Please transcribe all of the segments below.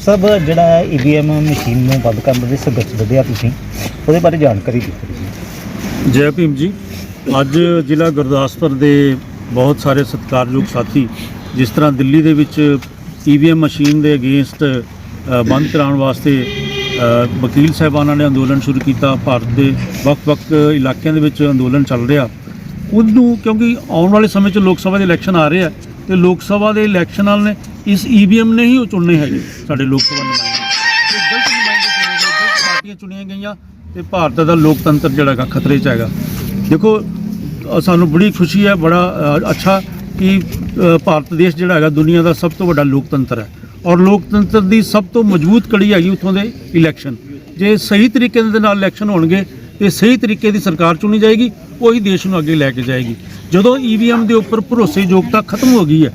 ਸਭ ਜਿਹੜਾ EVM machine ਨੂੰ ਬੰਦ ਕਰਨ ਦੇ ਸੰਘਰਸ਼ ਵਧਿਆ ਤੁਸੀਂ, ਉਹਦੇ ਬਾਰੇ ਜਾਣਕਾਰੀ ਦਿੱਤੀ ਜੀ ਜੈ ਭੀਮ ਜੀ, ਅੱਜ ਜ਼ਿਲ੍ਹਾ ਗੁਰਦਾਸਪੁਰ ਦੇ ਬਹੁਤ ਸਾਰੇ ਸਤਿਕਾਰਯੋਗ ਸਾਥੀ, ਜਿਸ ਤਰ੍ਹਾਂ ਦਿੱਲੀ ਦੇ ਵਿੱਚ ਈਵੀਐਮ ਮਸ਼ੀਨ ਦੇ ਅਗੇਂਸਟ ਬੰਦ ਕਰਾਉਣ ਵਾਸਤੇ ਵਕੀਲ ਸਾਹਿਬਾਨਾਂ ਨੇ ਅੰਦੋਲਨ ਸ਼ੁਰੂ ਕੀਤਾ, ਭਾਰਤ ਦੇ ਵੱਖ-ਵੱਖ ਇਲਾਕਿਆਂ ਦੇ ਵਿੱਚ ਅੰਦੋਲਨ ਚੱਲ ਰਿਹਾ। ਉਹਨੂੰ ਕਿਉਂਕਿ ਆਉਣ ਵਾਲੇ ਸਮੇਂ 'ਚ ਲੋਕ ਸਭਾ ਦੇ ਇਲੈਕਸ਼ਨ ਆ ਰਹੇ ਆ ਤੇ ਲੋਕ ਸਭਾ ਦੇ ਇਲੈਕਸ਼ਨ ਇਲੈਕਸ਼ਨਾਂ ਨੇ ਇਸ ਈਵੀਐਮ ਨੇ ਹੀ ਉਹ ਚੁਣਨੇ ਹੈਗੇ, ਸਾਡੇ ਲੋਕ ਸਭਾ ਨੁਮਾਇੰਦੇ। ਤੇ ਗਲਤ ਨੁਮਾਇੰਦੇ ਚੁਣੇ ਗਏ, ਗਲਤ ਪਾਰਟੀਆਂ ਚੁਣੀਆਂ ਗਈਆਂ ਤੇ ਭਾਰਤ ਦਾ ਲੋਕਤੰਤਰ ਜਿਹੜਾ ਹੈਗਾ ਖਤਰੇ 'ਚ ਹੈਗਾ। ਦੇਖੋ ਸਾਨੂੰ ਬੜੀ ਖੁਸ਼ੀ ਹੈ, ਬੜਾ ਅੱਛਾ ਕਿ ਭਾਰਤ ਦੇਸ਼ ਜਿਹੜਾ ਹੈਗਾ ਦੁਨੀਆ ਦਾ ਸਭ ਤੋਂ ਵੱਡਾ ਲੋਕਤੰਤਰ ਹੈ। ਔਰ ਲੋਕਤੰਤਰ ਦੀ ਸਭ ਤੋਂ ਮਜ਼ਬੂਤ ਕੜੀ ਹੈਗੀ ਉੱਥੋਂ ਦੇ ਇਲੈਕਸ਼ਨ ਜੇ ਸਹੀ ਤਰੀਕੇ ਦੇ ਨਾਲ ਇਲੈਕਸ਼ਨ ਹੋਣਗੇ ਤੇ ਸਹੀ ਤਰੀਕੇ ਦੀ ਸਰਕਾਰ ਚੁਣੀ ਜਾਏਗੀ, ਉਹੀ ਦੇਸ਼ ਨੂੰ ਅੱਗੇ ਲੈ ਕੇ ਜਾਏਗੀ। ਜਦੋਂ ਈਵੀਐਮ ਦੇ ਉੱਪਰ ਭਰੋਸੇਯੋਗਤਾ ਖਤਮ ਹੋ ਗਈ ਹੈ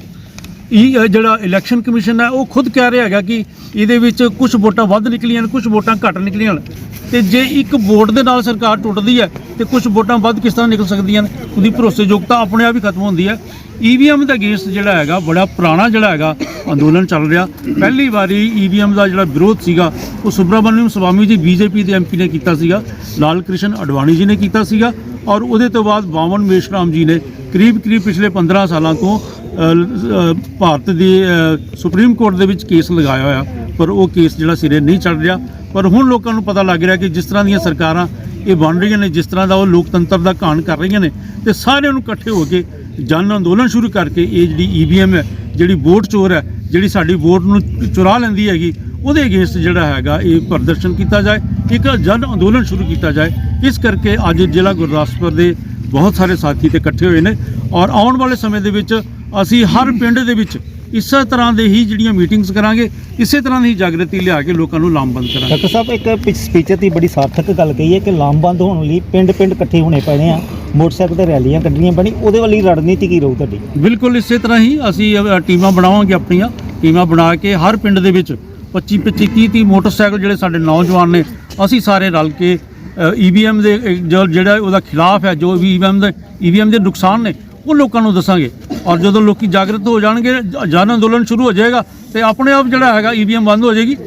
ਇਹ ਜਿਹੜਾ ਇਲੈਕਸ਼ਨ ਕਮਿਸ਼ਨ ਹੈ ਉਹ ਖੁਦ ਕਹਿ ਰਿਹਾ ਹੈਗਾ ਕਿ ਇਹਦੇ ਵਿੱਚ ਕੁਝ ਵੋਟਾਂ ਵੱਧ ਨਿਕਲੀਆਂ ਨੇ ਕੁਝ ਵੋਟਾਂ ਘੱਟ ਨਿਕਲੀਆਂ ਨੇ। ਤੇ ਜੇ ਇੱਕ ਵੋਟ ਦੇ ਨਾਲ ਸਰਕਾਰ ਟੁੱਟਦੀ ਹੈ, ਤੇ ਕੁਝ ਵੋਟਾਂ ਵੱਧ ਕਿਸ ਤਰ੍ਹਾਂ ਨਿਕਲ ਸਕਦੀਆਂ ਨੇ, ਉਹਦੀ ਭਰੋਸੇਯੋਗਤਾ ਆਪਣੇ ਆਪ ਹੀ ਖਤਮ ਹੁੰਦੀ ਹੈ। ਈਵੀਐਮ ਦਾ ਅਗੇਂਸਟ ਜਿਹੜਾ ਹੈਗਾ, ਬੜਾ ਪੁਰਾਣਾ ਜਿਹੜਾ ਹੈਗਾ, ਅੰਦੋਲਨ ਚੱਲ ਰਿਹਾ। ਪਹਿਲੀ ਵਾਰੀ ਈਵੀਐਮ ਦਾ ਜਿਹੜਾ ਵਿਰੋਧ ਸੀਗਾ, ਉਹ ਸੁਬਰਾਮਨਿਅਮ ਸਵਾਮੀ ਜੀ, ਬੀਜੇਪੀ ਦੇ ਐਮਪੀ ਨੇ ਕੀਤਾ ਸੀਗਾ। ਲਾਲ ਕ੍ਰਿਸ਼ਨ ਅਡਵਾਣੀ ਜੀ ਨੇ ਕੀਤਾ ਸੀਗਾ। ਔਰ ਉਹਦੇ ਤੋਂ ਬਾਅਦ ਬਾਵਨ ਮੇਸ਼ਰਾਮ ਜੀ ਨੇ ਕਰੀਬ ਕਰੀਬ ਪਿਛਲੇ 15 ਸਾਲਾਂ ਤੋਂ ਭਾਰਤ ਦੀ ਸੁਪਰੀਮ ਕੋਰਟ ਦੇ ਵਿੱਚ ਕੇਸ ਲਗਾਇਆ ਹੋਇਆ। ਪਰ ਉਹ ਕੇਸ ਜਿਹੜਾ ਸਿਰੇ ਨਹੀਂ ਚੱਲ ਰਿਹਾ। ਪਰ ਹੁਣ ਲੋਕਾਂ ਨੂੰ ਪਤਾ ਲੱਗ ਰਿਹਾ ਕਿ ਜਿਸ ਤਰ੍ਹਾਂ ਦੀਆਂ ਸਰਕਾਰਾਂ ਇਹ ਬਣ ਰਹੀਆਂ ਨੇ, ਜਿਸ ਤਰ੍ਹਾਂ ਦਾ ਉਹ ਲੋਕਤੰਤਰ ਦਾ ਘਾਣ ਕਰ ਰਹੀਆਂ ਨੇ, ਤੇ ਸਾਰਿਆਂ ਨੂੰ ਇਕੱਠੇ ਹੋ ਕੇ ਜਨ ਅੰਦੋਲਨ ਸ਼ੁਰੂ ਕਰਕੇ ਇਹ ਜਿਹੜੀ ਈਵੀਐਮ ਹੈ, ਜਿਹੜੀ ਵੋਟ ਚੋਰ ਹੈ, ਜਿਹੜੀ ਸਾਡੀ ਵੋਟ ਨੂੰ ਚੁਰਾ ਲੈਂਦੀ ਹੈਗੀ, ਉਹਦੇ ਅਗੇਂਸਟ ਜਿਹੜਾ ਹੈਗਾ ਇਹ ਪ੍ਰਦਰਸ਼ਨ ਕੀਤਾ ਜਾਏ। ਇੱਕ ਜਨ ਅੰਦੋਲਨ ਸ਼ੁਰੂ ਕੀਤਾ ਜਾਏ। ਇਸ ਕਰਕੇ ਅੱਜ ਜ਼ਿਲ੍ਹਾ ਗੁਰਦਾਸਪੁਰ ਦੇ ਬਹੁਤ ਸਾਰੇ ਸਾਥੀ ਤੇ ਇਕੱਠੇ ਹੋਏ ਨੇ ਔਰ ਆਉਣ ਵਾਲੇ ਸਮੇਂ ਦੇ ਵਿੱਚ ਅਸੀਂ ਹਰ ਪਿੰਡ ਦੇ ਵਿੱਚ ਇਸੇ ਤਰ੍ਹਾਂ ਦੇ ਹੀ ਜਿਹੜੀਆਂ ਮੀਟਿੰਗਸ ਕਰਾਂਗੇ ਇਸੇ ਤਰ੍ਹਾਂ ਦੀ ਜਾਗਰਤੀ ਲਿਆ ਕੇ ਲੋਕਾਂ ਨੂੰ ਲਾਮਬੰਦ ਕਰਾਂਗੇ। ਡਾਕਟਰ ਸਾਹਿਬ ਇੱਕ ਸਪੀਚ ਦੀ ਬੜੀ ਸਾਰਥਕ ਗੱਲ ਕਹੀ ਹੈ ਕਿ ਲਾਮਬੰਦ ਹੋਣ ਲਈ ਪਿੰਡ ਪਿੰਡ ਇਕੱਠੇ ਹੋਣੇ ਪੈਣੇ ਆ ਮੋਟਰਸਾਈਕਲ ਤੇ ਰੈਲੀਆਂ ਕੱਢਣੀਆਂ ਪੈਣੀ ਉਹਦੇ ਵਾਲੀ ਰਣਨੀਤੀ ਕੀ ਰਹੂ ਤੁਹਾਡੀ? ਬਿਲਕੁਲ ਇਸੇ ਤਰ੍ਹਾਂ ਹੀ ਅਸੀਂ ਟੀਮਾਂ ਬਣਾਵਾਂਗੇ ਆਪਣੀਆਂ ਟੀਮਾਂ ਬਣਾ ਕੇ ਹਰ ਪਿੰਡ ਦੇ ਵਿੱਚ 25 25 30 30 ਮੋਟਰਸਾਈਕਲ ਜਿਹੜੇ ਸਾਡੇ ਨੌਜਵਾਨ ਨੇ ਅਸੀਂ ਸਾਰੇ ਰਲ ਕੇ ਈਵੀਐਮ ਦੇ ਜੋ ਜਿਹੜਾ ਉਹਦਾ ਖਿਲਾਫ ਹੈ, ਜੋ ਵੀ ਈਵੀਐਮ ਦੇ ਈਵੀਐਮ ਦੇ ਨੁਕਸਾਨ ਨੇ, ਉਹ ਲੋਕਾਂ ਨੂੰ ਦੱਸਾਂਗੇ। ਔਰ ਜਦੋਂ ਲੋਕੀ ਜਾਗਰਤ ਹੋ ਜਾਣਗੇ ਜ- ਜਨ ਅੰਦੋਲਨ ਸ਼ੁਰੂ ਹੋ ਜਾਏਗਾ, ਤੇ ਆਪਣੇ ਆਪ ਜਿਹੜਾ ਹੈਗਾ ਈਵੀਐਮ ਬੰਦ ਹੋ ਜਾਏਗੀ।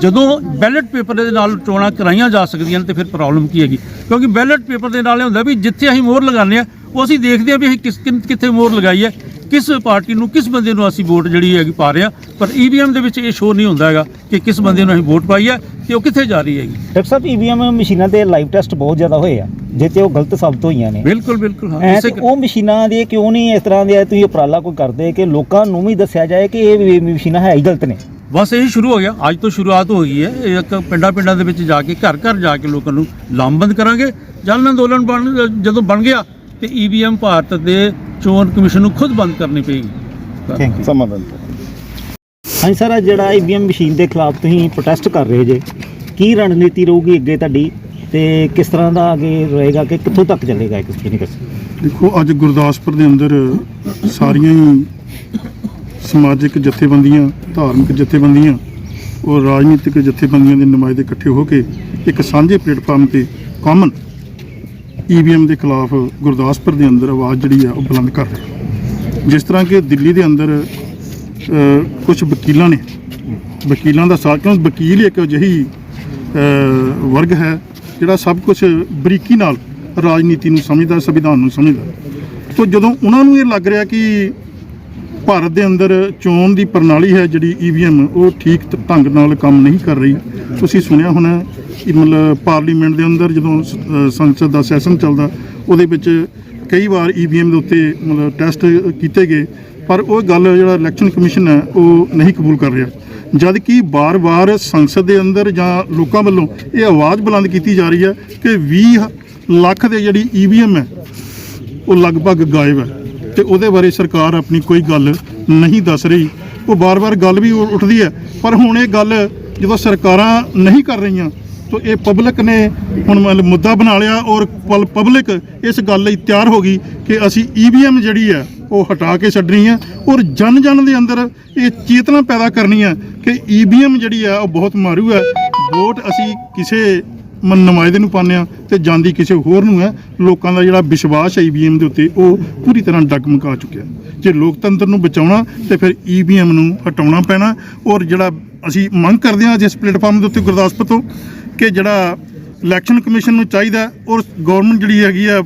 ਜਦੋਂ ਬੈਲਟ ਪੇਪਰ ਦੇ ਨਾਲ ਚੋਣਾਂ ਕਰਾਈਆਂ ਜਾ ਸਕਦੀਆਂ ਨੇ, ਤੇ ਫਿਰ ਪ੍ਰੋਬਲਮ ਕੀ ਹੈਗੀ? ਕਿਉਂਕਿ ਬੈਲਟ ਪੇਪਰ ਦੇ ਨਾਲ ਇਹ ਹੁੰਦਾ ਵੀ ਜਿੱਥੇ ਅਸੀਂ ਮੋਹਰ ਲਗਾਉਂਦੇ ਆ ਉਹ ਅਸੀਂ ਦੇਖਦੇ ਆ ਵੀ ਅਸੀਂ ਕਿਸ, ਕਿੱਥੇ ਮੋਹਰ ਲਗਾਈ ਹੈ। ਕਿਸ ਪਾਰਟੀ ਨੂੰ ਕਿਸ ਬੰਦੇ ਨੂੰ ਅਸੀਂ ਵੋਟ ਜਿਹੜੀ ਹੈਗੀ ਪਾ ਰਹੇ ਆ ਪਰ ਈਵੀਐਮ ਦੇ ਵਿੱਚ ਇਹ ਸ਼ੋਅ ਨਹੀਂ ਹੁੰਦਾ ਹੈਗਾ ਕਿ ਕਿਸ ਬੰਦੇ ਨੂੰ ਅਸੀਂ ਵੋਟ ਪਾਈ ਹੈ ਤੇ ਉਹ ਕਿੱਥੇ ਜਾ ਰਹੀ ਹੈਗੀ। ਡਾਕਟਰ ਸਾਹਿਬ ਈਵੀਐਮ ਮਸ਼ੀਨਾਂ ਦੇ ਲਾਈਵ ਟੈਸਟ ਬਹੁਤ ਜ਼ਿਆਦਾ ਹੋਏ ਆ ਜਿੱਤੇ ਉਹ ਗਲਤ ਸਾਬਤ ਹੋਈਆਂ ਨੇ। ਬਿਲਕੁਲ ਬਿਲਕੁਲ ਹਾਂ ਇਸੇ ਤੇ ਉਹ ਮਸ਼ੀਨਾਂ ਦੇ ਕਿਉਂ ਨਹੀਂ ਇਸ ਤਰ੍ਹਾਂ ਦੇ ਤੁਸੀਂ ਉਪਰਾਲਾ ਕੋਈ ਕਰਦੇ ਕਿ ਲੋਕਾਂ ਨੂੰ ਵੀ ਦੱਸਿਆ ਜਾਏ ਕਿ ਇਹ ਮਸ਼ੀਨਾਂ ਹੈ ਹੀ ਗਲਤ ਨੇ? ਬਸ ਇਹ ਸ਼ੁਰੂ ਹੋ ਗਿਆ। ਅੱਜ ਤੋਂ ਸ਼ੁਰੂਆਤ ਹੋ ਗਈ ਹੈ। ਇੱਕ ਪਿੰਡਾਂ ਪਿੰਡਾਂ ਦੇ ਵਿੱਚ ਜਾ ਕੇ ਘਰ ਘਰ ਜਾ ਕੇ ਲੋਕਾਂ ਨੂੰ ਲਾਮਬੰਦ ਕਰਾਂਗੇ। ਜਨ ਅੰਦੋਲਨ ਬਣ ਜਦੋਂ ਬਣ ਗਿਆ ਤੇ ਈਵੀਐਮ ਭਾਰਤ ਦੇ ਚੋਣ ਕਮਿਸ਼ਨ ਨੂੰ ਖੁਦ ਬੰਦ ਕਰਨੀ ਪਏਗੀ। ਥੈਂਕ ਯੂ ਸਮਾਧਾਨ। ਹਾਂਜੀ ਸਰ ਆਹ ਜਿਹੜਾ ਈਵੀਐਮ ਮਸ਼ੀਨ ਦੇ ਖਿਲਾਫ ਤੁਸੀਂ ਪ੍ਰੋਟੈਸਟ ਕਰ ਰਹੇ ਜੇ ਕੀ ਰਣਨੀਤੀ ਰਹੂਗੀ ਅੱਗੇ ਤੁਹਾਡੀ ਤੇ ਕਿਸ ਤਰ੍ਹਾਂ ਦਾ ਅੱਗੇ ਰਹੇਗਾ ਕਿ ਕਿੱਥੋਂ ਤੱਕ ਚੱਲੇਗਾ ਇਹ ਕੁਝ ਨਹੀਂ ਕਰ ਦੇਖੋ ਅੱਜ ਗੁਰਦਾਸਪੁਰ ਦੇ ਅੰਦਰ ਸਾਰੀਆਂ ਹੀ ਸਮਾਜਿਕ ਜਥੇਬੰਦੀਆਂ ਧਾਰਮਿਕ ਜਥੇਬੰਦੀਆਂ ਔਰ ਰਾਜਨੀਤਿਕ ਜਥੇਬੰਦੀਆਂ ਦੇ ਨੁਮਾਇੰਦੇ ਇਕੱਠੇ ਹੋ ਕੇ ਇੱਕ ਸਾਂਝੇ ਪਲੇਟਫਾਰਮ ਤੇ ਕਾਮਨ ਈਵੀਐਮ ਦੇ ਖਿਲਾਫ ਗੁਰਦਾਸਪੁਰ ਦੇ ਅੰਦਰ ਆਵਾਜ਼ ਜਿਹੜੀ ਆ ਉਹ ਬੁਲੰਦ ਕਰ ਰਹੇ ਜਿਸ ਤਰ੍ਹਾਂ ਕਿ ਦਿੱਲੀ ਦੇ ਅੰਦਰ ਕੁਝ ਵਕੀਲਾਂ ਨੇ, ਵਕੀਲਾਂ ਦਾ ਸਾਥ ਕਿਉਂ ਵਕੀਲ ਇੱਕ ਅਜਿਹੀ ਵਰਗ ਹੈ, ਜਿਹੜਾ ਸਭ ਕੁਝ ਬਰੀਕੀ ਨਾਲ ਰਾਜਨੀਤੀ ਨੂੰ ਸਮਝਦਾ, ਸੰਵਿਧਾਨ ਨੂੰ ਸਮਝਦਾ। ਤੋਂ ਜਦੋਂ ਉਹਨਾਂ ਨੂੰ ਇਹ ਲੱਗ ਰਿਹਾ ਕਿ ਭਾਰਤ ਦੇ ਅੰਦਰ ਚੋਣ ਦੀ ਪ੍ਰਣਾਲੀ ਹੈ ਜਿਹੜੀ ਈਵੀਐਮ ਉਹ ਠੀਕ ਢੰਗ ਨਾਲ ਕੰਮ ਨਹੀਂ ਕਰ ਰਹੀ, ਤੁਸੀਂ ਸੁਣਿਆ ਹੋਣਾ ਮਤਲਬ ਪਾਰਲੀਮੈਂਟ ਦੇ ਅੰਦਰ ਜਦੋਂ ਸ- ਅ, ਸੰਸਦ ਦਾ ਸੈਸ਼ਨ ਚੱਲਦਾ ਉਹਦੇ ਵਿੱਚ ਕਈ ਵਾਰ ਈਵੀਐਮ ਦੇ ਉੱਤੇ ਮਤਲਬ ਟੈਸਟ ਕੀਤੇ ਗਏ ਪਰ ਉਹ ਗੱਲ ਜਿਹੜਾ ਇਲੈਕਸ਼ਨ ਕਮਿਸ਼ਨ ਹੈ ਉਹ ਨਹੀਂ ਕਬੂਲ ਕਰ ਰਿਹਾ। ਜਦ ਕਿ ਬਾਰ-ਬਾਰ ਸੰਸਦ ਦੇ ਅੰਦਰ ਜਾਂ ਲੋਕਾਂ ਵੱਲੋਂ ਇਹ ਆਵਾਜ਼ ਬੁਲੰਦ ਕੀਤੀ ਜਾ ਰਹੀ ਹੈ ਕਿ 20 ਲੱਖ ਦੇ ਜਿਹੜੀ ਈਵੀਐਮ ਹੈ ਉਹ ਲਗਭਗ ਗਾਇਬ ਹੈ। ਤੇ ਉਹਦੇ ਬਾਰੇ ਸਰਕਾਰ ਆਪਣੀ ਕੋਈ ਗੱਲ ਨਹੀਂ ਦੱਸ ਰਹੀ। ਉਹ ਬਾਰ-ਬਾਰ ਗੱਲ ਵੀ ਉ- ਉੱਠਦੀ ਹੈ ਪਰ ਹੁਣ ਇਹ ਗੱਲ ਜਦੋਂ ਸਰਕਾਰਾਂ ਨਹੀਂ ਕਰ ਰਹੀਆਂ ਸੋ ਇਹ ਪਬਲਿਕ ਨੇ ਹੁਣ ਮਤਲਬ ਮੁੱਦਾ ਬਣਾ ਲਿਆ ਔਰ ਪਬਲਿਕ ਇਸ ਗੱਲ ਲਈ ਤਿਆਰ ਹੋ ਗਈ ਕਿ ਅਸੀਂ ਈਵੀਐਮ ਜਿਹੜੀ ਹੈ, ਉਹ ਹਟਾ ਕੇ ਛੱਡਣੀ ਹੈ ਔਰ ਜਨ ਜਨ ਦੇ ਅੰਦਰ ਇਹ ਚੇਤਨਾ ਪੈਦਾ ਕਰਨੀ ਹੈ ਕਿ ਈਵੀਐਮ ਜਿਹੜੀ ਹੈ, ਉਹ ਬਹੁਤ ਮਾਰੂ ਹੈ। ਵੋਟ ਅਸੀਂ ਕਿਸੇ ਮਨ ਨੁਮਾਇੰਦੇ ਨੂੰ ਪਾਉਂਦੇ ਹਾਂ ਤੇ ਜਾਂਦੀ ਕਿਸੇ ਹੋਰ ਨੂੰ ਹੈ। ਲੋਕਾਂ ਦਾ ਜਿਹੜਾ ਵਿਸ਼ਵਾਸ ਹੈ ਈਵੀਐਮ ਦੇ ਉੱਤੇ, ਉਹ ਪੂਰੀ ਤਰ੍ਹਾਂ ਡਗਮਗਾ ਚੁੱਕਿਆ ਜੇ ਲੋਕਤੰਤਰ ਨੂੰ ਬਚਾਉਣਾ, ਤੇ ਫਿਰ ਈਵੀਐਮ ਨੂੰ ਹਟਾਉਣਾ ਪੈਣਾ ਔਰ ਜਿਹੜਾ ਅਸੀਂ ਮੰਗ ਕਰਦੇ ਹਾਂ, ਜਿਸ ਪਲੇਟਫਾਰਮ ਦੇ ਉੱਤੇ ਗੁਰਦਾਸਪੁਰ ਤੋਂ ਕਿ ਜਿਹੜਾ ਇਲੈਕਸ਼ਨ ਕਮਿਸ਼ਨ ਨੂੰ ਚਾਹੀਦਾ ਔਰ ਗਵਰਨਮੈਂਟ ਜਿਹੜੀ ਹੈਗੀ ਆ,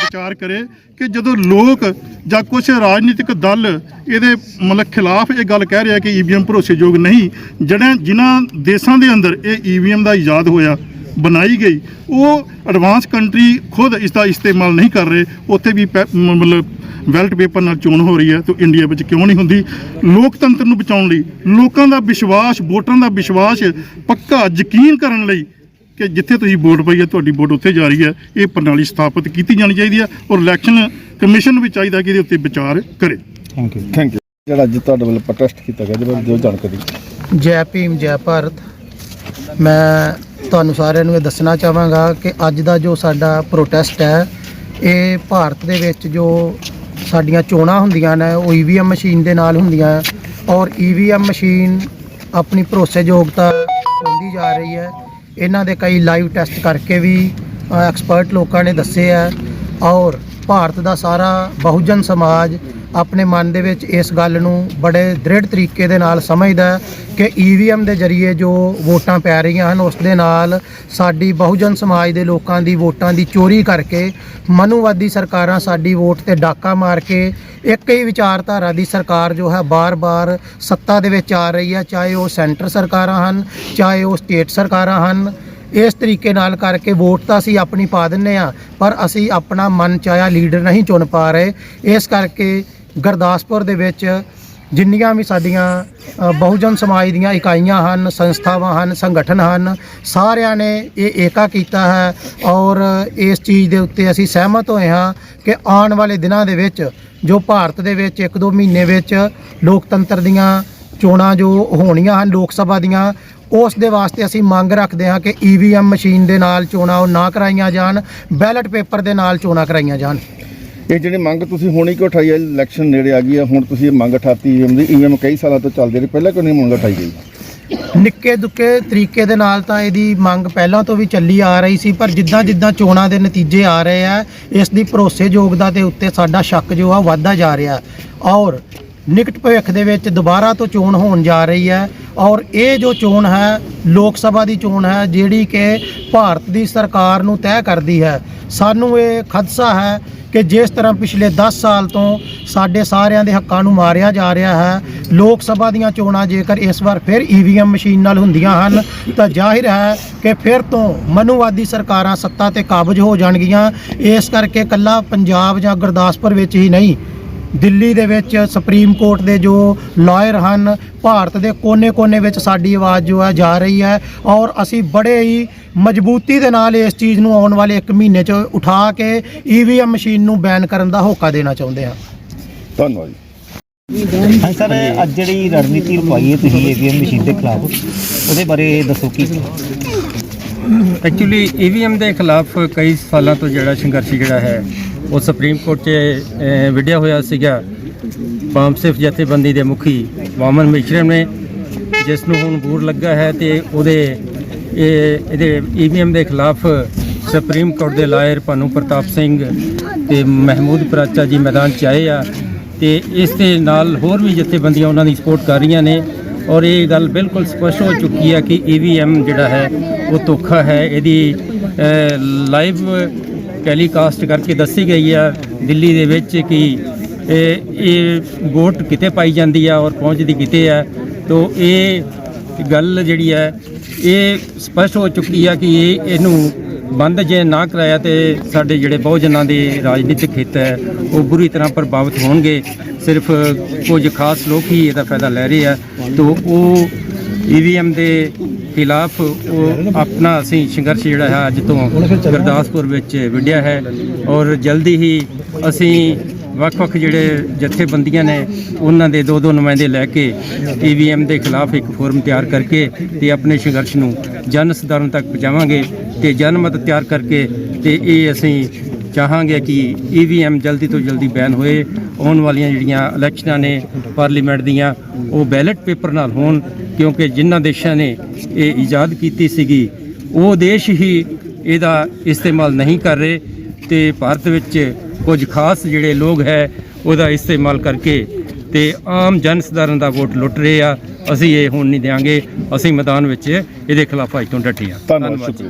ਵਿਚਾਰ ਕਰੇ ਕਿ ਜਦੋਂ ਲੋਕ ਜਾਂ ਕੁਝ ਰਾਜਨੀਤਿਕ ਦਲ ਇਹਦੇ ਮਤਲਬ ਖਿਲਾਫ ਇਹ ਗੱਲ ਕਹਿ ਰਿਹਾ ਕਿ ਈਵੀਐਮ ਭਰੋਸੇਯੋਗ ਨਹੀਂ, ਜਿਹੜੇ ਜਿਨ੍ਹਾਂ ਦੇਸ਼ਾਂ ਦੇ ਅੰਦਰ ਇਹ ਈਵੀਐਮ ਦਾ ਇਜਾਦ ਹੋਇਆ ਬਣਾਈ ਗਈ। ਉਹ ਐਡਵਾਂਸ ਕੰਟਰੀ ਖੁਦ ਇਸ ਦਾ ਇਸਤੇਮਾਲ ਨਹੀਂ ਕਰ ਰਹੇ। ਉੱਥੇ ਵੀ ਮਤਲਬ ਵੈਲਟ ਪੇਪਰ ਨਾਲ ਚੋਣ ਹੋ ਰਹੀ ਹੈ ਤੇ ਇੰਡੀਆ ਵਿੱਚ ਕਿਉਂ ਨਹੀਂ ਹੁੰਦੀ? ਲੋਕਤੰਤਰ ਨੂੰ ਬਚਾਉਣ ਲਈ ਲੋਕਾਂ ਦਾ ਵਿਸ਼ਵਾਸ ਵੋਟਰਾਂ ਦਾ ਵਿਸ਼ਵਾਸ ਪੱਕਾ ਯਕੀਨ ਕਰਨ ਲਈ ਕਿ ਜਿੱਥੇ ਤੁਸੀਂ ਵੋਟ ਪਾਈ ਹੈ ਤੁਹਾਡੀ ਵੋਟ ਉੱਥੇ ਜਾ ਰਹੀ ਹੈ। ਇਹ ਪ੍ਰਣਾਲੀ ਸਥਾਪਿਤ ਕੀਤੀ ਜਾਣੀ ਚਾਹੀਦੀ ਹੈ ਔਰ ਇਲੈਕਸ਼ਨ ਕਮਿਸ਼ਨ ਨੂੰ ਵੀ ਚਾਹੀਦਾ ਕਿ ਇਹਦੇ ਉੱਤੇ ਵਿਚਾਰ ਕਰੇ। ਥੈਂਕ ਯੂ ਥੈਂਕ ਯੂ ਜਿਹੜਾ ਅੱਜ ਤੁਹਾਡੇ ਵੱਲੋਂ ਪ੍ਰੋਟੈਸਟ ਕੀਤਾ ਗਿਆ ਜਿਹਦੇ ਬਾਰੇ ਦਿਓ ਜਾਣਕਾਰੀ ਜੈ ਭੀਮ ਜੈ ਭਾਰਤ। ਮੈਂ ਤੁਹਾਨੂੰ ਸਾਰਿਆਂ ਨੂੰ ਇਹ ਦੱਸਣਾ ਚਾਹਾਂਗਾ ਕਿ ਅੱਜ ਦਾ ਜੋ ਸਾਡਾ ਪ੍ਰੋਟੈਸਟ ਹੈ, ਇਹ ਭਾਰਤ ਦੇ ਵਿੱਚ ਜੋ ਸਾਡੀਆਂ ਚੋਣਾਂ ਹੁੰਦੀਆਂ ਨੇ, ਉਹ ਈਵੀਐਮ ਮਸ਼ੀਨ ਦੇ ਨਾਲ ਹੁੰਦੀਆਂ ਹੈ ਔਰ ਈਵੀਐਮ ਮਸ਼ੀਨ ਆਪਣੀ ਭਰੋਸੇਯੋਗਤਾ ਹੁੰਦੀ ਜਾ ਰਹੀ ਹੈ। ਇਹਨਾਂ ਦੇ ਕਈ ਲਾਈਵ ਟੈਸਟ ਕਰਕੇ ਵੀ ਐਕਸਪਰਟ ਲੋਕਾਂ ਨੇ ਦੱਸੇ ਹੈ ਔਰ ਭਾਰਤ ਦਾ ਸਾਰਾ ਬਹੁਜਨ ਸਮਾਜ ਆਪਣੇ ਮਨ ਦੇ ਵਿੱਚ ਇਸ ਗੱਲ ਨੂੰ ਬੜੇ ਦ੍ਰਿੜ ਤਰੀਕੇ ਦੇ ਨਾਲ ਸਮਝਦਾ ਹੈ ਕਿ ਈਵੀਐਮ ਦੇ ਜ਼ਰੀਏ ਜੋ ਵੋਟਾਂ ਪੈ ਰਹੀਆਂ ਹਨ, ਉਸ ਦੇ ਨਾਲ ਸਾਡੀ ਬਹੁਜਨ ਸਮਾਜ ਦੇ ਲੋਕਾਂ ਦੀ ਵੋਟਾਂ ਦੀ ਚੋਰੀ ਕਰਕੇ ਮਨੂਵਾਦੀ ਸਰਕਾਰਾਂ ਸਾਡੀ ਵੋਟ ਤੇ ਡਾਕਾ ਮਾਰ ਕੇ ਇੱਕ ਹੀ ਵਿਚਾਰਧਾਰਾ ਦੀ ਸਰਕਾਰ ਜੋ ਹੈ ਬਾਰ-ਬਾਰ ਸੱਤਾ ਦੇ ਵਿੱਚ ਆ ਰਹੀ ਹੈ, ਚਾਹੇ ਉਹ ਸੈਂਟਰ ਸਰਕਾਰਾਂ ਹਨ, ਚਾਹੇ ਉਹ ਸਟੇਟ ਸਰਕਾਰਾਂ ਹਨ। ਇਸ ਤਰੀਕੇ ਨਾਲ ਕਰਕੇ ਵੋਟ ਤਾਂ ਅਸੀਂ ਆਪਣੀ ਪਾ ਦਿੰਨੇ ਆ ਪਰ ਅਸੀਂ ਆਪਣਾ ਮਨ ਚਾਹਿਆ ਲੀਡਰ ਨਹੀਂ ਚੁਣ ਪਾ ਰਹੇ। ਇਸ ਕਰਕੇ ਗੁਰਦਾਸਪੁਰ ਦੇ ਵਿੱਚ ਜਿੰਨੀਆਂ ਵੀ ਸਾਡੀਆਂ ਬਹੁਜਨ ਸਮਾਜ ਦੀਆਂ ਇਕਾਈਆਂ ਹਨ, ਸੰਸਥਾਵਾਂ ਹਨ, ਸੰਗਠਨ ਹਨ, ਸਾਰਿਆਂ ਨੇ ਇਹ ਏਕਾ ਕੀਤਾ ਹੈ ਔਰ ਇਸ ਚੀਜ਼ ਦੇ ਉੱਤੇ ਅਸੀਂ ਸਹਿਮਤ ਹੋਏ ਹਾਂ ਕਿ ਆਉਣ ਵਾਲੇ ਦਿਨਾਂ ਦੇ ਵਿੱਚ ਜੋ ਭਾਰਤ ਦੇ ਵਿੱਚ ਇੱਕ ਦੋ ਮਹੀਨੇ ਵਿੱਚ ਲੋਕਤੰਤਰ ਦੀਆਂ ਚੋਣਾਂ ਜੋ ਹੋਣੀਆਂ ਹਨ, ਲੋਕ ਸਭਾ ਦੀਆਂ, ਉਸ ਦੇ ਵਾਸਤੇ ਅਸੀਂ ਮੰਗ ਰੱਖਦੇ ਹਾਂ ਕਿ ਈਵੀਐਮ ਮਸ਼ੀਨ ਦੇ ਨਾਲ ਚੋਣਾਂ ਉਹ ਨਾ ਕਰਾਈਆਂ ਜਾਣ, ਬੈਲਟ ਪੇਪਰ ਦੇ ਨਾਲ ਚੋਣਾਂ ਕਰਾਈਆਂ ਜਾਣ। ਇਹ ਜਿਹੜੀ ਮੰਗ ਤੁਸੀਂ ਹੁਣੀ ਕਿਉਂ ਉਠਾਈ ਹੈ ਇਲੈਕਸ਼ਨ ਨੇੜੇ ਆ ਗਈ ਹੈ, ਹੁਣ ਤੁਸੀਂ ਇਹ ਮੰਗ ਉਠਾਤੀ ਈਵੀਐਮ ਦੀ ਈਵੀਐਮ ਕਈ ਸਾਲਾਂ ਤੋਂ ਚੱਲਦੀ ਰਹੀ, ਪਹਿਲਾਂ ਕਿਉਂ ਨਹੀਂ ਮੰਗ ਉਠਾਈ ਗਈ? ਨਿੱਕੇ ਦੁੱਕੇ ਤਰੀਕੇ ਦੇ ਨਾਲ ਤਾਂ ਇਹਦੀ ਮੰਗ ਪਹਿਲਾਂ ਤੋਂ ਵੀ ਚੱਲੀ ਆ ਰਹੀ ਸੀ, ਪਰ ਜਿੱਦਾਂ ਜਿੱਦਾਂ ਚੋਣਾਂ ਦੇ ਨਤੀਜੇ ਆ ਰਹੇ ਆ, ਇਸ ਦੀ ਭਰੋਸੇਯੋਗਤਾ ਦੇ ਉੱਤੇ ਸਾਡਾ ਸ਼ੱਕ ਜੋ ਆ ਵੱਧਦਾ ਜਾ ਰਿਹਾ। ਔਰ ਨਿਕਟ ਭਵਿੱਖ ਦੇ ਵਿੱਚ ਦੁਬਾਰਾ ਤੋਂ ਚੋਣ ਹੋਣ ਜਾ ਰਹੀ ਹੈ, ਔਰ ਇਹ ਜੋ ਚੋਣ ਹੈ, ਲੋਕ ਸਭਾ ਦੀ ਚੋਣ ਹੈ, ਜਿਹੜੀ ਕਿ ਭਾਰਤ ਦੀ ਸਰਕਾਰ ਨੂੰ ਤੈਅ ਕਰਦੀ ਹੈ। ਸਾਨੂੰ ਇਹ ਖਦਸ਼ਾ ਹੈ ਕਿ ਜਿਸ ਤਰ੍ਹਾਂ ਪਿਛਲੇ 10 ਸਾਲ ਤੋਂ ਸਾਡੇ ਸਾਰਿਆਂ ਦੇ ਹੱਕਾਂ ਨੂੰ ਮਾਰਿਆ ਜਾ ਰਿਹਾ ਹੈ, ਲੋਕ ਸਭਾ ਦੀਆਂ ਚੋਣਾਂ ਜੇਕਰ ਇਸ ਵਾਰ ਫਿਰ ਈਵੀਐਮ ਮਸ਼ੀਨ ਨਾਲ ਹੁੰਦੀਆਂ ਹਨ, ਤਾਂ ਜ਼ਾਹਿਰ ਹੈ ਕਿ ਫਿਰ ਤੋਂ ਮਨੂਵਾਦੀ ਸਰਕਾਰਾਂ ਸੱਤਾ ਤੇ ਕਾਬਜ ਹੋ ਜਾਣਗੀਆਂ। ਇਸ ਕਰਕੇ ਕੱਲਾ ਪੰਜਾਬ ਜਾਂ ਗੁਰਦਾਸਪੁਰ ਵਿੱਚ ਹੀ ਨਹੀਂ, ਦਿੱਲੀ ਦੇ ਵਿੱਚ ਸੁਪਰੀਮ ਕੋਰਟ ਦੇ ਜੋ ਲਾਇਰ ਹਨ, ਭਾਰਤ ਦੇ ਕੋਨੇ-ਕੋਨੇ ਵਿੱਚ ਸਾਡੀ ਆਵਾਜ਼ ਜੋ ਹੈ ਜਾ ਰਹੀ ਹੈ ਔਰ ਅਸੀਂ ਬੜੇ ਹੀ ਮਜ਼ਬੂਤੀ ਦੇ ਨਾਲ ਇਸ ਚੀਜ਼ ਨੂੰ ਆਉਣ ਵਾਲੇ 1 ਮਹੀਨੇ 'ਚ ਉਠਾ ਕੇ ਈਵੀਐਮ ਮਸ਼ੀਨ ਨੂੰ ਬੈਨ ਕਰਨ ਦਾ ਹੋਕਾ ਦੇਣਾ ਚਾਹੁੰਦੇ ਹਾਂ। ਧੰਨਵਾਦ ਜੀ। ਹਾਂ ਸਰ ਅੱਜ ਜਿਹੜੀ ਰਣਨੀਤੀ ਰਖਵਾਈ ਹੈ ਤੁਸੀਂ ਏਵੀਐਮ ਮਸ਼ੀਨ ਦੇ ਖਿਲਾਫ ਉਹਦੇ ਬਾਰੇ ਦੱਸੋ ਕੀ? ਐਕਚੁਅਲੀ ਈਵੀਐਮ ਦੇ ਖਿਲਾਫ ਕਈ ਸਾਲਾਂ ਤੋਂ ਜਿਹੜਾ ਸੰਘਰਸ਼ ਜਿਹੜਾ ਹੈ ਉਹ ਸੁਪਰੀਮ ਕੋਰਟ 'ਚ ਵਿੱਢਿਆ ਹੋਇਆ ਸੀਗਾ। ਪਾਮਸਿਫ ਜਥੇਬੰਦੀ ਦੇ ਮੁਖੀ ਵਾਮਨ ਮਿਸ਼ਰਮ ਨੇ ਜਿਸ ਨੂੰ ਹੁਣ ਬੂਰ ਲੱਗਾ ਹੈ ਤੇ ਉਹਦੇ ਇਹ ਇਹਦੇ ਈਵੀਐਮ ਦੇ ਖਿਲਾਫ ਸੁਪਰੀਮ ਕੋਰਟ ਦੇ ਲਾਇਰ ਭਾਨੂ ਪ੍ਰਤਾਪ ਸਿੰਘ ਤੇ ਮਹਿਮੂਦ ਪ੍ਰਾਚਾ ਜੀ ਮੈਦਾਨ 'ਚ ਆਏ ਆ ਤੇ ਇਸ ਦੇ ਨਾਲ ਹੋਰ ਵੀ ਜਥੇਬੰਦੀਆਂ ਉਹਨਾਂ ਦੀ ਸਪੋਰਟ ਕਰ ਰਹੀਆਂ ਨੇ ਔਰ ਇਹ ਗੱਲ ਬਿਲਕੁਲ ਸਪਸ਼ਟ ਹੋ ਚੁੱਕੀ ਹੈ ਕਿ ਈਵੀਐਮ ਜਿਹੜਾ ਹੈ ਉਹ ਧੋਖਾ ਹੈ। ਇਹਦੀ ਲਾਈਵ ਟੈਲੀਕਾਸਟ ਕਰਕੇ ਦੱਸੀ ਗਈ ਆ ਦਿੱਲੀ ਦੇ ਵਿੱਚ ਕਿ ਇਹ ਇਹ ਵੋਟ ਕਿਤੇ ਪਾਈ ਜਾਂਦੀ ਆ ਔਰ ਪਹੁੰਚਦੀ ਕਿਤੇ ਆ। ਤੋਂ ਇਹ ਗੱਲ ਜਿਹੜੀ ਹੈ ਇਹ ਸਪਸ਼ਟ ਹੋ ਚੁੱਕੀ ਆ ਕਿ ਇਹ ਇਹਨੂੰ ਬੰਦ ਜੇ ਨਾ ਕਰਾਇਆ ਤੇ ਸਾਡੇ ਜਿਹੜੇ ਬਹੁਜਨਾਂ ਦੇ ਰਾਜਨੀਤਿਕ ਹਿੱਤ ਹੈ, ਉਹ ਬੁਰੀ ਤਰ੍ਹਾਂ ਪ੍ਰਭਾਵਿਤ ਹੋਣਗੇ। ਸਿਰਫ ਕੁਝ ਖਾਸ ਲੋਕ ਹੀ ਇਹਦਾ ਫਾਇਦਾ ਲੈ ਰਹੇ ਆ। ਤੋਂ ਉਹ ਈਵੀਐਮ ਦੇ ਖਿਲਾਫ ਉਹ ਆਪਣਾ ਅਸੀਂ ਸੰਘਰਸ਼ ਜਿਹੜਾ ਹੈ, ਅੱਜ ਤੋਂ ਗੁਰਦਾਸਪੁਰ ਵਿੱਚ ਵਿੱਢਿਆ ਹੈ ਔਰ ਜਲਦੀ ਹੀ ਅਸੀਂ ਵੱਖ-ਵੱਖ ਜਿਹੜੇ ਜਥੇਬੰਦੀਆਂ ਨੇ, ਉਹਨਾਂ ਦੇ ਦੋ ਦੋ ਨੁਮਾਇੰਦੇ ਲੈ ਕੇ ਈਵੀਐਮ ਦੇ ਖਿਲਾਫ ਇੱਕ ਫੋਰਮ ਤਿਆਰ ਕਰਕੇ ਤੇ ਆਪਣੇ ਸੰਘਰਸ਼ ਨੂੰ ਜਨ ਸਧਾਰਨ ਤੱਕ ਪਹੁੰਚਾਵਾਂਗੇ ਤੇ ਜਨਮਤ ਤਿਆਰ ਕਰਕੇ ਤੇ ਇਹ ਅਸੀਂ ਚਾਹਾਂਗੇ ਕਿ ਈਵੀਐਮ ਜਲਦੀ ਤੋਂ ਜਲਦੀ ਬੈਨ ਹੋਏ। ਆਉਣ ਵਾਲੀਆਂ ਜਿਹੜੀਆਂ ਇਲੈਕਸ਼ਨਾਂ ਨੇ ਪਾਰਲੀਮੈਂਟ ਦੀਆਂ, ਉਹ ਬੈਲਟ ਪੇਪਰ ਨਾਲ ਹੋਣ, ਕਿਉਂਕਿ ਜਿਨ੍ਹਾਂ ਦੇਸ਼ਾਂ ਨੇ ਇਹ ਇਜਾਦ ਕੀਤੀ ਸੀਗੀ, ਉਹ ਦੇਸ਼ ਹੀ ਇਹਦਾ ਇਸਤੇਮਾਲ ਨਹੀਂ ਕਰ ਰਹੇ ਤੇ ਭਾਰਤ ਵਿੱਚ ਕੁਝ ਖਾਸ ਜਿਹੜੇ ਲੋਕ ਹੈ ਉਹਦਾ ਇਸਤੇਮਾਲ ਕਰਕੇ ਤੇ ਆਮ ਜਨ ਸਧਾਰਨ ਦਾ ਵੋਟ ਲੁੱਟ ਰਹੇ ਆ। ਅਸੀਂ ਇਹ ਹੁਣ ਨਹੀਂ ਦਿਆਂਗੇ। ਅਸੀਂ ਮੈਦਾਨ ਵਿੱਚ ਇਹਦੇ ਖਿਲਾਫ ਅੱਜ ਤੋਂ ਡਟੇ ਆ। ਧੰਨਵਾਦ